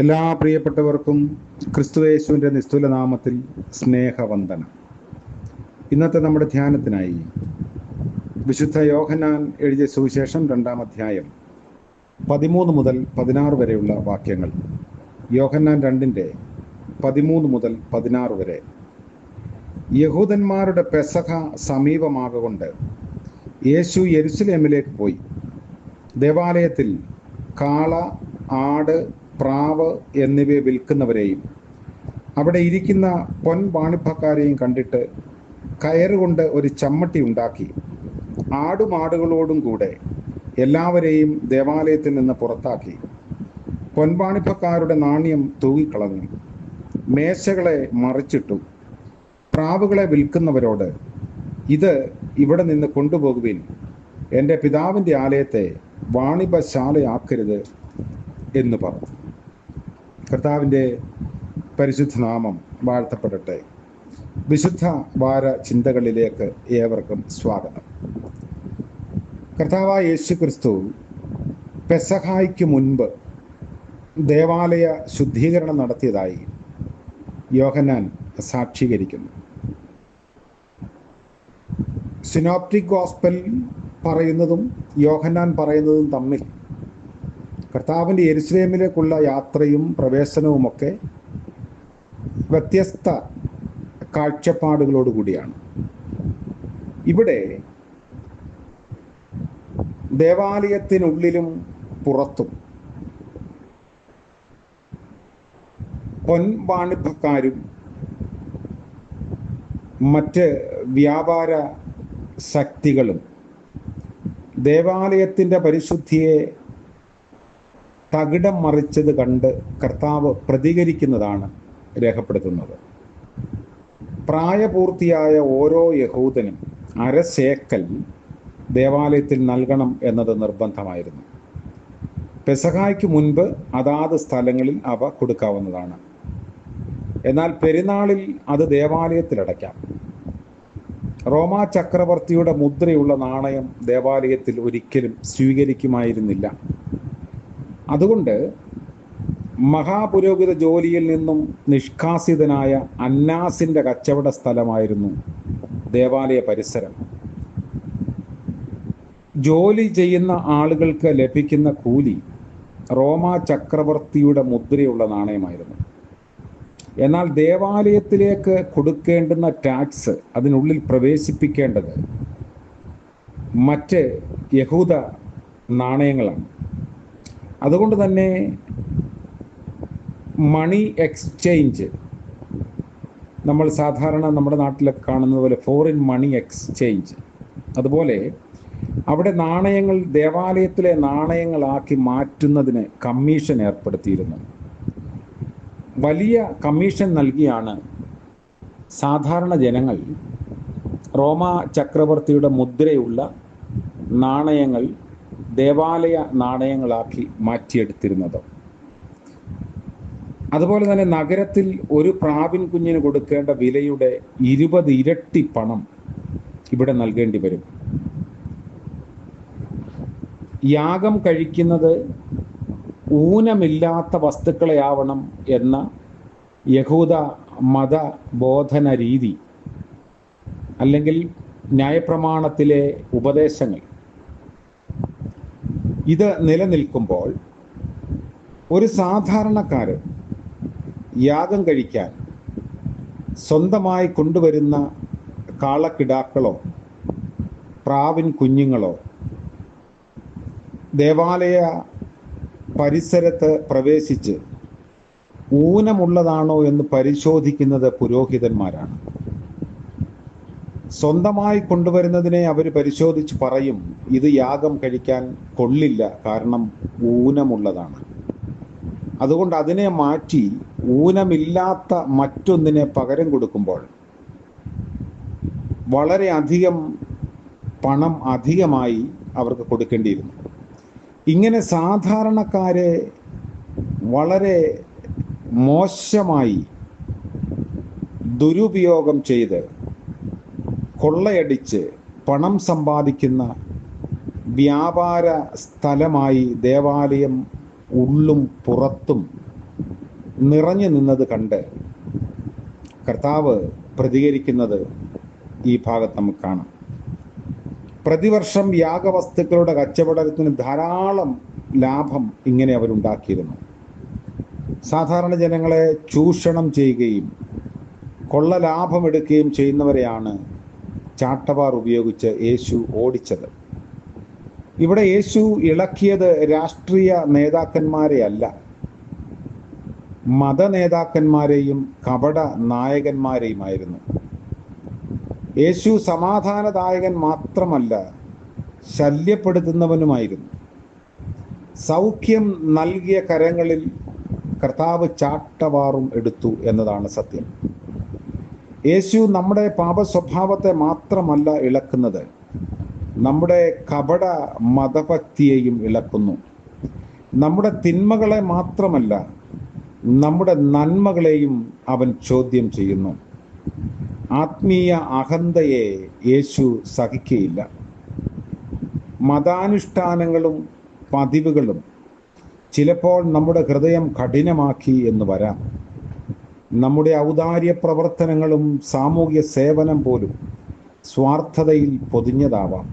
എല്ലാ പ്രിയപ്പെട്ടവർക്കും ക്രിസ്തുവേശുവിന്റെ നിസ്തുല നാമത്തിൽ സ്നേഹവന്ദനം. ഇന്നത്തെ നമ്മുടെ ധ്യാനത്തിനായി വിശുദ്ധ യോഹനാൻ എഴുതിയ സുവിശേഷം രണ്ടാം അധ്യായം പതിമൂന്ന് മുതൽ പതിനാറ് വരെയുള്ള വാക്യങ്ങൾ. യോഹന്നാൻ രണ്ടിന്റെ പതിമൂന്ന് മുതൽ പതിനാറ് വരെ. യഹൂദന്മാരുടെ പെസഹ സമീപമാകൊണ്ട് യേശു യെരുസലേമിലേക്ക് പോയി. ദേവാലയത്തിൽ കാള ആട് പ്രാവ് എന്നിവയെ വിൽക്കുന്നവരെയും അവിടെ ഇരിക്കുന്ന പൊൻ വാണിഭക്കാരെയും കണ്ടിട്ട് കയറുകൊണ്ട് ഒരു ചമ്മട്ടി ഉണ്ടാക്കി. ആടുമാടുകളോടും കൂടെ എല്ലാവരെയും ദേവാലയത്തിൽ നിന്ന് പുറത്താക്കി. പൊൻവാണിഭക്കാരുടെ നാണ്യം തൂങ്ങിക്കളഞ്ഞു മേശകളെ മറിച്ചിട്ടു. പ്രാവുകളെ വിൽക്കുന്നവരോട് ഇത് ഇവിടെ നിന്ന് കൊണ്ടുപോകുവിൻ. എന്റെ പിതാവിന്റെ ആലയത്തെ വാണിഭശാലയാക്കരുത് എന്ന് പറഞ്ഞു. കർത്താവിന്റെ പരിശുദ്ധ നാമം വാഴ്ത്തപ്പെടട്ടെ. വിശുദ്ധ വാര ചിന്തകളിലേക്ക് ഏവർക്കും സ്വാഗതം. കർത്താവായ യേശു ക്രിസ്തു പെസഹായ്ക്ക് മുൻപ് ദേവാലയ ശുദ്ധീകരണം നടത്തിയതായി യോഹന്നാൻ സാക്ഷീകരിക്കുന്നു. സിനോപ്റ്റിക് ഗോസ്പൽ പറയുന്നതും യോഹന്നാൻ പറയുന്നതും തമ്മിൽ കർത്താവിന്റെ എരുസ്ലേമിലേക്കുള്ള യാത്രയും പ്രവേശനവുമൊക്കെ വ്യത്യസ്ത കാഴ്ചപ്പാടുകളോടുകൂടിയാണ്. ഇവിടെ ദേവാലയത്തിനുള്ളിലും പുറത്തും പൊൻവാണിഭക്കാരും മറ്റ് വ്യാപാര ശക്തികളും ദേവാലയത്തിന്റെ പരിശുദ്ധിയെ തകിടം മറിച്ചത് കണ്ട് കർത്താവ് പ്രതികരിക്കുന്നതാണ് രേഖപ്പെടുത്തുന്നത്. പ്രായപൂർത്തിയായ ഓരോ യഹൂദനും അരശേക്കൽ ദേവാലയത്തിൽ നൽകണം എന്നത് നിർബന്ധമായിരുന്നു. പെസഹായ്ക്ക് മുൻപ് അതാത് സ്ഥലങ്ങളിൽ അവ കൊടുക്കാവുന്നതാണ്. എന്നാൽ പെരുന്നാളിൽ അത് ദേവാലയത്തിൽ അടയ്ക്കാം. റോമാ ചക്രവർത്തിയുടെ മുദ്രയുള്ള നാണയം ദേവാലയത്തിൽ ഒരിക്കലും സ്വീകരിക്കുമായിരുന്നില്ല. അതുകൊണ്ട് മഹാപുരോഹിത ജോലിയിൽ നിന്നും നിഷ്കാസിതനായ അന്നാസിന്റെ കച്ചവട സ്ഥലമായിരുന്നു ദേവാലയ പരിസരം. ജോലി ചെയ്യുന്ന ആളുകൾക്ക് ലഭിക്കുന്ന കൂലി റോമാ ചക്രവർത്തിയുടെ മുദ്രയുള്ള നാണയമായിരുന്നു. എന്നാൽ ദേവാലയത്തിലേക്ക് കൊടുക്കേണ്ടുന്ന ടാക്സ് അതിനുള്ളിൽ പ്രവേശിപ്പിക്കേണ്ടത് മറ്റ് യഹൂദ നാണയങ്ങളാണ്. അതുകൊണ്ട് തന്നെ മണി എക്സ്ചേഞ്ച്. നമ്മൾ സാധാരണ നമ്മുടെ നാട്ടിലൊക്കെ കാണുന്നത് പോലെ ഫോറിൻ മണി എക്സ്ചേഞ്ച്. അതുപോലെ അവിടെ നാണയങ്ങൾ ദേവാലയത്തിലെ നാണയങ്ങളാക്കി മാറ്റുന്നതിന് കമ്മീഷൻ ഏർപ്പെടുത്തിയിരുന്നു. വലിയ കമ്മീഷൻ നൽകിയാണ് സാധാരണ ജനങ്ങൾ റോമ ചക്രവർത്തിയുടെ മുദ്രയുള്ള നാണയങ്ങൾ ദേവാലയ നാണയങ്ങളാക്കി മാറ്റിയെടുത്തിരുന്നത്. അതുപോലെ തന്നെ നഗരത്തിൽ ഒരു പ്രാവിൻ കുഞ്ഞിന് കൊടുക്കേണ്ട വിലയുടെ ഇരുപത് ഇരട്ടി പണം ഇവിടെ നൽകേണ്ടി വരും. യാഗം കഴിക്കുന്നത് ഊനമില്ലാത്ത വസ്തുക്കളെയാവണം എന്ന യഹൂദ മത ബോധന രീതി അല്ലെങ്കിൽ ന്യായപ്രമാണത്തിലെ ഉപദേശങ്ങൾ. ഇത് നിലനിൽക്കുമ്പോൾ ഒരു സാധാരണക്കാരൻ യാഗം കഴിക്കാൻ സ്വന്തമായി കൊണ്ടുവരുന്ന കാളക്കിടാക്കളോ പ്രാവിൻ കുഞ്ഞുങ്ങളോ ദേവാലയ പരിസരത്ത് പ്രവേശിച്ച് ഊനമുള്ളതാണോ എന്ന് പരിശോധിക്കുന്നത് പുരോഹിതന്മാരാണ്. സ്വന്തമായി കൊണ്ടുവരുന്നതിനെ അവർ പരിശോധിച്ച് പറയും ഇത് യാഗം കഴിക്കാൻ കൊള്ളില്ല കാരണം ഊനമുള്ളതാണ്. അതുകൊണ്ട് അതിനെ മാറ്റി ഊനമില്ലാത്ത മറ്റൊന്നിനെ പകരം കൊടുക്കുമ്പോൾ വളരെ അധികം പണം അധികമായി അവർക്ക് കൊടുക്കേണ്ടിയിരുന്നു. ഇങ്ങനെ സാധാരണക്കാരെ വളരെ മോശമായി ദുരുപയോഗം ചെയ്ത് കൊള്ളയടിച്ച് പണം സമ്പാദിക്കുന്ന വ്യാപാര സ്ഥലമായി ദേവാലയം ഉള്ളും പുറത്തും നിറഞ്ഞു നിന്നത് കണ്ട് കർത്താവ് പ്രതികരിക്കുന്നത് ഈ ഭാഗത്ത് നമുക്ക് കാണാം. പ്രതിവർഷം യാഗവസ്തുക്കളുടെ കച്ചവടത്തിന് ധാരാളം ലാഭം ഇങ്ങനെ അവരുണ്ടാക്കിയിരുന്നു. സാധാരണ ജനങ്ങളെ ചൂഷണം ചെയ്യുകയും കൊള്ള ലാഭമെടുക്കുകയും ചെയ്യുന്നവരെയാണ് ചാട്ടവാർ ഉപയോഗിച്ച് യേശു ഓടിച്ചത്. ഇവിടെ യേശു ഇളക്കിയത് രാഷ്ട്രീയ നേതാക്കന്മാരെ അല്ല മത നേതാക്കന്മാരെയും കപട നായകന്മാരെയുമായിരുന്നു. യേശു സമാധാനദായകൻ മാത്രമല്ല ശല്യപ്പെടുത്തുന്നവനുമായിരുന്നു. സൗഖ്യം നൽകിയ കരങ്ങളിൽ കർത്താവ് ചാട്ടവാറും എടുത്തു എന്നതാണ് സത്യം. യേശു നമ്മുടെ പാപ സ്വഭാവത്തെ മാത്രമല്ല ഇളക്കുന്നത്. നമ്മുടെ കപട മതഭക്തിയെയും ഇളക്കുന്നു. നമ്മുടെ തിന്മകളെ മാത്രമല്ല നമ്മുടെ നന്മകളെയും അവൻ ചോദ്യം ചെയ്യുന്നു. ആത്മീയ അഹന്തയെ യേശു സഹിക്കയില്ല. മതാനുഷ്ഠാനങ്ങളും പതിവുകളും ചിലപ്പോൾ നമ്മുടെ ഹൃദയം കഠിനമാക്കി എന്ന് വരാം. നമ്മുടെ ഔദാര്യ പ്രവർത്തനങ്ങളും സാമൂഹ്യ സേവനം പോലും സ്വാർത്ഥതയിൽ പൊതിഞ്ഞതാവാം.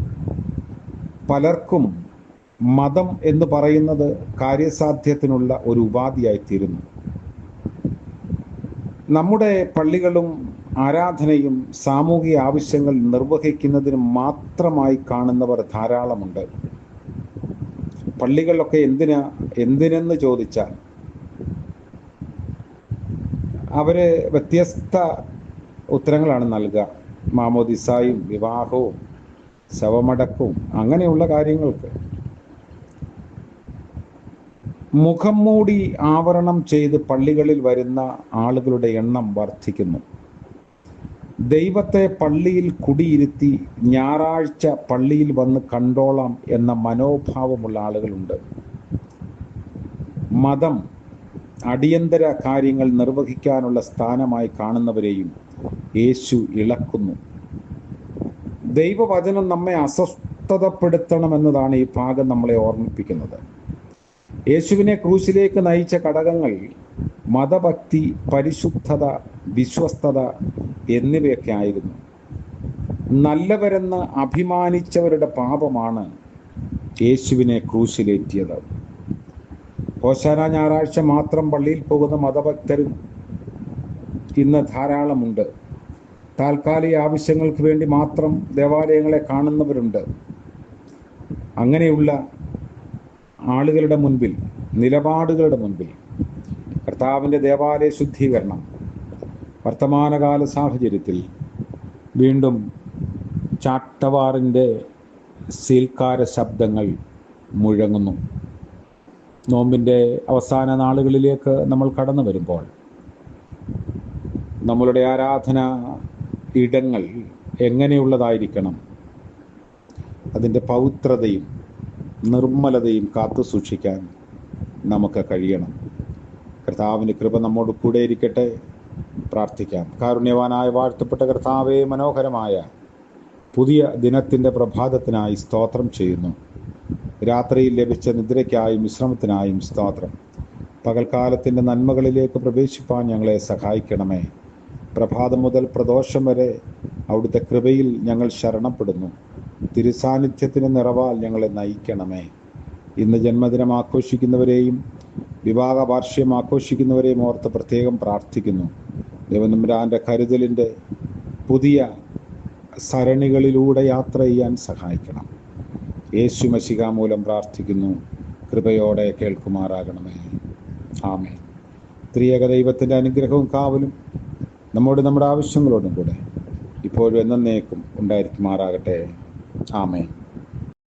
പലർക്കും മതം എന്ന് പറയുന്നത് കാര്യസാധ്യത്തിനുള്ള ഒരു ഉപാധിയായിത്തീരുന്നു. നമ്മുടെ പള്ളികളും ആരാധനയും സാമൂഹിക ആവശ്യങ്ങൾ നിർവഹിക്കുന്നതിന് മാത്രമായി കാണുന്നവർ ധാരാളമുണ്ട്. പള്ളികളൊക്കെ എന്തിനാ എന്തിനെന്ന് ചോദിച്ചാൽ അവർ വ്യത്യസ്ത ഉത്തരങ്ങളാണ് നൽകുക. മാമോദിസായും വിവാഹവും ശവമടക്കവും അങ്ങനെയുള്ള കാര്യങ്ങൾക്ക്. മുഖം മൂടി ആവരണം ചെയ്ത് പള്ളികളിൽ വരുന്ന ആളുകളുടെ എണ്ണം വർദ്ധിക്കുന്നു. ദൈവത്തെ പള്ളിയിൽ കുടിയിരുത്തി ഞായറാഴ്ച പള്ളിയിൽ വന്ന് കണ്ടോളാം എന്ന മനോഭാവമുള്ള ആളുകളുണ്ട്. മതം അടിയന്തര കാര്യങ്ങൾ നിർവഹിക്കാനുള്ള സ്ഥാനമായി കാണുന്നവരെയും യേശു ഇളക്കുന്നു. ദൈവവചനം നമ്മെ അസ്വസ്ഥതപ്പെടുത്തണമെന്നതാണ് ഈ ഭാഗം നമ്മളെ ഓർമ്മിപ്പിക്കുന്നത്. യേശുവിനെ ക്രൂശിലേക്ക് നയിച്ച ഘടകങ്ങൾ മതഭക്തി പരിശുദ്ധത വിശ്വസ്തത എന്നിവയൊക്കെ ആയിരുന്നു. നല്ലവരെന്ന് അഭിമാനിച്ചവരുടെ പാപമാണ് യേശുവിനെ ക്രൂശിലേറ്റിയത്. ഓശാന ഞായറാഴ്ച മാത്രം പള്ളിയിൽ പോകുന്ന മതഭക്തരും ഇന്ന് ധാരാളമുണ്ട്. താൽക്കാലിക ആവശ്യങ്ങൾക്ക് വേണ്ടി മാത്രം ദേവാലയങ്ങളെ കാണുന്നവരുണ്ട്. അങ്ങനെയുള്ള ആളുകളുടെ മുൻപിൽ നിലപാടുകളുടെ മുൻപിൽ കർത്താവിന്റെ ദേവാലയ ശുദ്ധീകരണം വർത്തമാനകാല സാഹചര്യത്തിൽ വീണ്ടും ചാട്ടവാറിന്റെ സീൽക്കാര ശബ്ദങ്ങൾ മുഴങ്ങുന്നു. നോമ്പിന്റെ അവസാന നാളുകളിലേക്ക് നമ്മൾ കടന്നു വരുമ്പോൾ നമ്മളുടെ ആരാധന ഇടങ്ങൾ എങ്ങനെയുള്ളതായിരിക്കണം? അതിന്റെ പവിത്രതയും നിർമ്മലതയും കാത്തു സൂക്ഷിക്കാൻ നമുക്ക് കഴിയണം. കർത്താവിന്റെ കൃപ നമ്മോട് കൂടെ ഇരിക്കട്ടെ. പ്രാർത്ഥിക്കാം. കാരുണ്യവാനായ വാഴ്ത്തപ്പെട്ട കർത്താവെ മനോഹരമായ പുതിയ ദിനത്തിന്റെ പ്രഭാതത്തിനായി സ്തോത്രം ചെയ്യുന്നു. രാത്രിയിൽ ലഭിച്ച നിദ്രയ്ക്കായും വിശ്രമത്തിനായും സ്തോത്രം. പകൽക്കാലത്തിന്റെ നന്മകളിലേക്ക് പ്രവേശിപ്പാൻ ഞങ്ങളെ സഹായിക്കണമേ. പ്രഭാതം മുതൽ പ്രദോഷം വരെ അവിടുത്തെ കൃപയിൽ ഞങ്ങൾ ശരണപ്പെടുന്നു. തിരുസാന്നിധ്യത്തിന് നിറവാൽ ഞങ്ങളെ നയിക്കണമേ. ഇന്ന് ജന്മദിനം ആഘോഷിക്കുന്നവരെയും വിവാഹ വാർഷികം ആഘോഷിക്കുന്നവരെയും ഓർത്ത് പ്രത്യേകം പ്രാർത്ഥിക്കുന്നു. ദേവനമ്പുരാന്റെ കരുതലിന്റെ പുതിയ സരണികളിലൂടെ യാത്ര ചെയ്യാൻ സഹായിക്കണം. യേശു മശിക മൂലം പ്രാർത്ഥിക്കുന്നു. കൃപയോടെ കേൾക്കുമാറാകണമേ. ആമേ ത്രിയേക ദൈവത്തിന്റെ അനുഗ്രഹവും കാവലും നമ്മോട് നമ്മുടെ ആവശ്യങ്ങളോടും കൂടെ ഇപ്പോഴും എന്നേക്കും ഉണ്ടായിരിക്കുമാറാകട്ടെ. ആമേ